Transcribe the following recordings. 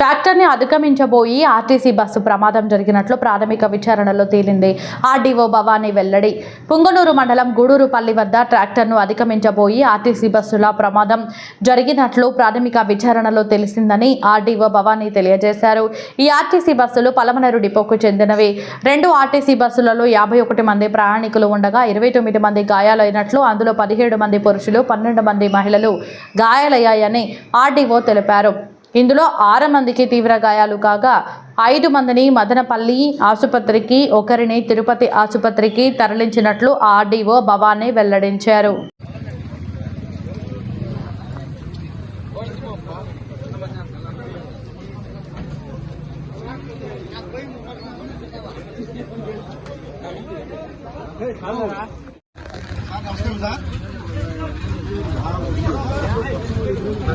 ట్రాక్టర్ని అధిగమించబోయి RTC bus ప్రమాదం జరిగినట్లు ప్రాథమిక విచారణలో తేలింది. ఆర్డీఓ భవానీ వెల్లడి పుంగనూరు మండలం గూడూరుపల్లి వద్ద ట్రాక్టర్ను అధిగమించబోయి ఆర్టీసీ బస్సుల ప్రమాదం జరిగినట్లు ప్రాథమిక విచారణలో తెలిసిందని ఆర్డీఓ భవానీ తెలియజేశారు. ఈ ఆర్టీసీ బస్సులు పలమనేరు డిపోకు చెందినవి. రెండు ఆర్టీసీ బస్సులలో యాభై ఒకటి మంది ప్రయాణికులు ఉండగా ఇరవై తొమ్మిది మంది గాయాలైనట్లు అందులో పదిహేడు మంది పురుషులు పన్నెండు మంది మహిళలు గాయాలయ్యాయని ఆర్డీఓ తెలిపారు. ఇందులో ఆరు మందికి తీవ్ర గాయాలు కాగా ఐదు మందిని మదనపల్లి ఆసుపత్రికి ఒకరిని తిరుపతి ఆసుపత్రికి తరలించినట్లు ఆర్డీఓ భవానీ వెల్లడించారు.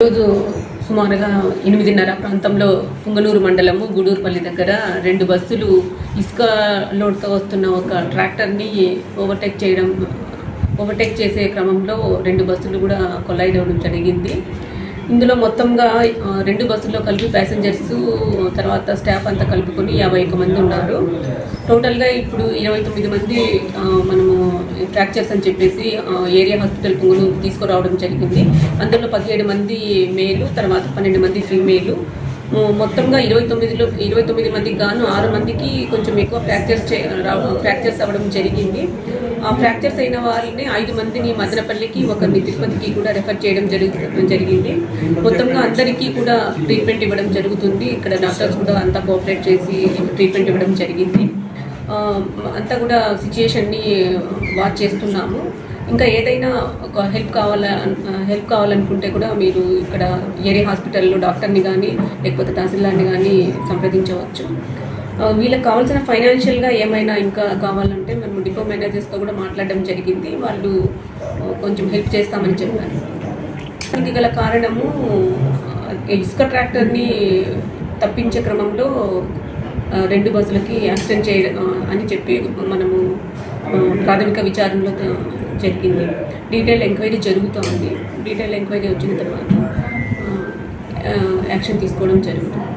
ఈరోజు సుమారుగా ఎనిమిదిన్నర ప్రాంతంలో పుంగనూరు మండలము గూడూరుపల్లి దగ్గర రెండు బస్సులు ఇసుక లోడ్తో వస్తున్న ఒక ట్రాక్టర్ని ఓవర్టేక్ చేయడం ఓవర్టేక్ చేసే క్రమంలో రెండు బస్సులు కూడా కొలైడ్ అవ్వడం జరిగింది. ఇందులో మొత్తంగా రెండు బస్సుల్లో కలిపి ప్యాసింజర్స్ తర్వాత స్టాఫ్ అంతా కలుపుకొని యాభై ఒక్క మంది ఉన్నారు. టోటల్గా ఇప్పుడు ఇరవై తొమ్మిది మంది మనము ఫ్రాక్చర్స్ అని చెప్పేసి ఏరియా హాస్పిటల్ పుంగులు తీసుకురావడం జరిగింది. అందులో పదిహేడు మంది మేలు తర్వాత పన్నెండు మంది ఫీమేలు మొత్తంగా ఇరవై తొమ్మిదిలో ఇరవై తొమ్మిది మందికి గాను ఆరు మందికి కొంచెం ఎక్కువ ఫ్రాక్చర్స్ చే ఫ్రాక్చర్స్ అవ్వడం జరిగింది. ఆ ఫ్రాక్చర్స్ అయిన వారిని ఐదు మందిని మదనపల్లికి ఒకరిని తిరుపతికి కూడా రెఫర్ చేయడం జరుగు జరిగింది. మొత్తంగా అందరికీ కూడా ట్రీట్మెంట్ ఇవ్వడం జరుగుతుంది. ఇక్కడ డాక్టర్స్ కూడా అంతా కోఆపరేట్ చేసి ట్రీట్మెంట్ ఇవ్వడం జరిగింది. అంతా కూడా సిచ్యుయేషన్ని వాచ్ చేస్తున్నాము. ఇంకా ఏదైనా ఒక హెల్ప్ కావాల హెల్ప్ కావాలనుకుంటే కూడా మీరు ఇక్కడ ఏరియా హాస్పిటల్లో డాక్టర్ని కానీ లేకపోతే తహసీల్దార్ని కానీ సంప్రదించవచ్చు. వీళ్ళకి కావాల్సిన ఫైనాన్షియల్గా ఏమైనా ఇంకా కావాలంటే మేము డిపో మేనేజర్స్తో కూడా మాట్లాడడం జరిగింది. వాళ్ళు కొంచెం హెల్ప్ చేస్తామని చెప్పారు. దీనికి గల కారణము ఇసుక ట్రాక్టర్ని తప్పించే క్రమంలో రెండు బస్సులకి యాక్సిడెంట్ చేయడం అని చెప్పి మనము ప్రాథమిక విచారణలో జరిగింది. డీటెయిల్ ఎంక్వైరీ జరుగుతోంది. డీటెయిల్ ఎంక్వైరీ వచ్చిన తర్వాత యాక్షన్ తీసుకోవడం జరుగుతుంది.